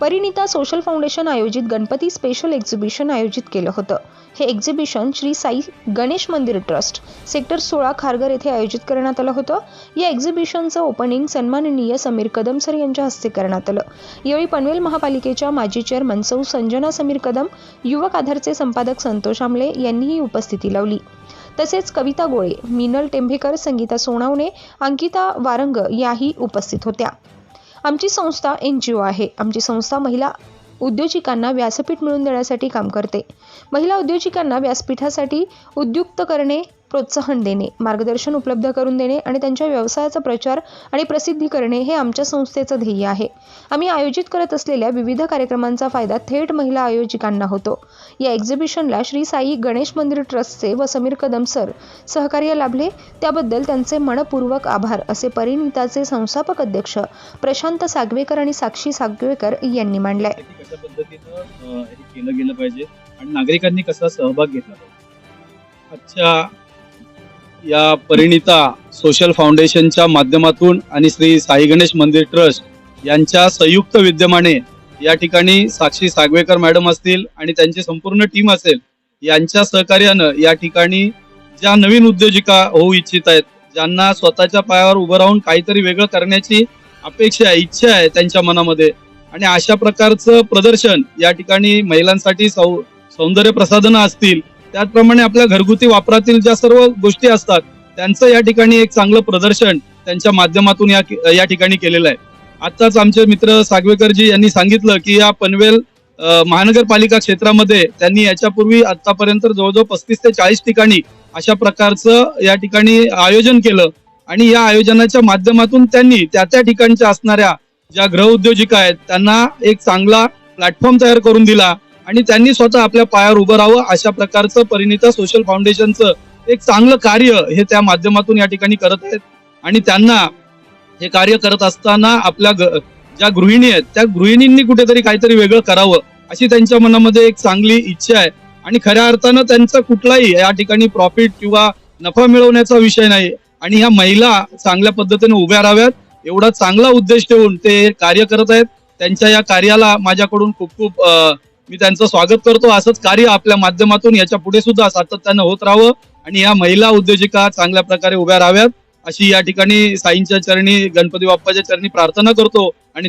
Parinita social foundation आयोजित Ganpati special exhibition आयोजित केलं होतं. हे एक्झिबिशन श्री साई गणेश मंदिर ट्रस्ट सेक्टर सोळा खारघर येथे आयोजित करण्यात आलं होतं. या एक्झिबिशनचं ओपनिंग सन्माननीय समीर कदम सर यांच्या हस्ते करण्यात आलं. यावेळी पनवेल महापालिकेच्या माजी चेअरमन सौ संजना समीर कदम युवक आधारचे संपादक संतोष आमले यांनीही उपस्थिती लावली. तसेच कविता गोळे मिनल टेंभेकर संगीता सोनावणे अंकिता वारंग याही उपस्थित होत्या. आमची संस्था एन जी ओ आहे. आमची संस्था महिला उद्योजिकांना व्यासपीठ मिळवून देण्यासाठी काम करते. महिला उद्योजिकांना व्यासपीठासाठी उद्युक्त करणे प्रोत्साहन देणे मार्गदर्शन उपलब्ध करून देणे आणि त्यांच्या व्यवसायाचा प्रचार आणि प्रसिद्धी करणे हे आमच्या संस्थेचं ध्येय आहे. आम्ही आयोजित करत असलेल्या विविध कार्यक्रमांचा फायदा थेट महिला आयोजिकांना होतो. या एक्झिबिशनला श्री साई गणेश मंदिर ट्रस्टचे व समीर कदम सर सहकार्य लाभले. त्याबद्दल त्यांचे मनपूर्वक आभार असे परिणिताचे संस्थापक अध्यक्ष प्रशांत सागवेकर आणि साक्षी सागवेकर यांनी मांडलंय. पद्धतीनं केलं गेलं पाहिजे. आणि नागरिकांनी कसा सहभाग घेतला पाहिजे? या परिणिता सोशल फाउंडेशनच्या माध्यमातून आणि श्री साई गणेश मंदिर ट्रस्ट यांच्या संयुक्त विद्यमाने या ठिकाणी साक्षी सागवेकर मॅडम असतील आणि त्यांची संपूर्ण टीम असेल यांच्या सहकार्यानं या ठिकाणी ज्या नवीन उद्योजिका होऊ इच्छित आहेत ज्यांना स्वतःच्या पायावर उभं राहून काहीतरी वेगळं करण्याची अपेक्षा आहे इच्छा आहे त्यांच्या मनामध्ये. आणि अशा प्रकारचं प्रदर्शन या ठिकाणी महिलांसाठी सौ सौंदर्य प्रसाधनं असतील त्याचप्रमाणे आपल्या घरगुती वापरातील ज्या सर्व गोष्टी असतात त्यांचं या ठिकाणी एक चांगलं प्रदर्शन त्यांच्या माध्यमातून या या ठिकाणी केलेलं आहे. आत्ताच आमचे मित्र सागवेकरजी यांनी सांगितलं की या पनवेल महानगरपालिका क्षेत्रामध्ये त्यांनी याच्यापूर्वी आतापर्यंत जवळजवळ पस्तीस ते चाळीस ठिकाणी अशा प्रकारचं या ठिकाणी आयोजन केलं आणि या आयोजनाच्या माध्यमातून त्यांनी त्या त्या ठिकाणच्या असणाऱ्या ज्या गृह उद्योजिका आहेत त्यांना एक चांगला प्लॅटफॉर्म तयार करून दिला. आणि त्यांनी स्वतः आपल्या पायावर उभं राहावं अशा प्रकारचं परिणिता सोशल फाउंडेशनचं एक चांगलं कार्य हे त्या माध्यमातून या ठिकाणी करत आहेत. आणि त्यांना हे कार्य करत असताना आपल्या ज्या गृहिणी आहेत त्या गृहिणींनी कुठेतरी काहीतरी वेगळं करावं अशी त्यांच्या मनामध्ये एक चांगली इच्छा आहे. आणि खऱ्या अर्थानं त्यांचा कुठलाही या ठिकाणी प्रॉफिट किंवा नफा मिळवण्याचा विषय नाही. आणि ह्या महिला चांगल्या पद्धतीने उभ्या राहाव्यात. एवढा चांगला उद्देश ठेवून ते कार्य करत आहेत. त्यांच्या या कार्याला माझ्याकडून खूप खूप मी त्यांचं स्वागत करतो. असंच कार्य आपल्या माध्यमातून याच्यापुढे सुद्धा सातत्यानं होत राहावं आणि या महिला उद्योजिका चांगल्या प्रकारे उभ्या राहाव्यात. अशी या ठिकाणी साईंच्या चरणी गणपती बाप्पाच्या चरणी प्रार्थना करतो आणि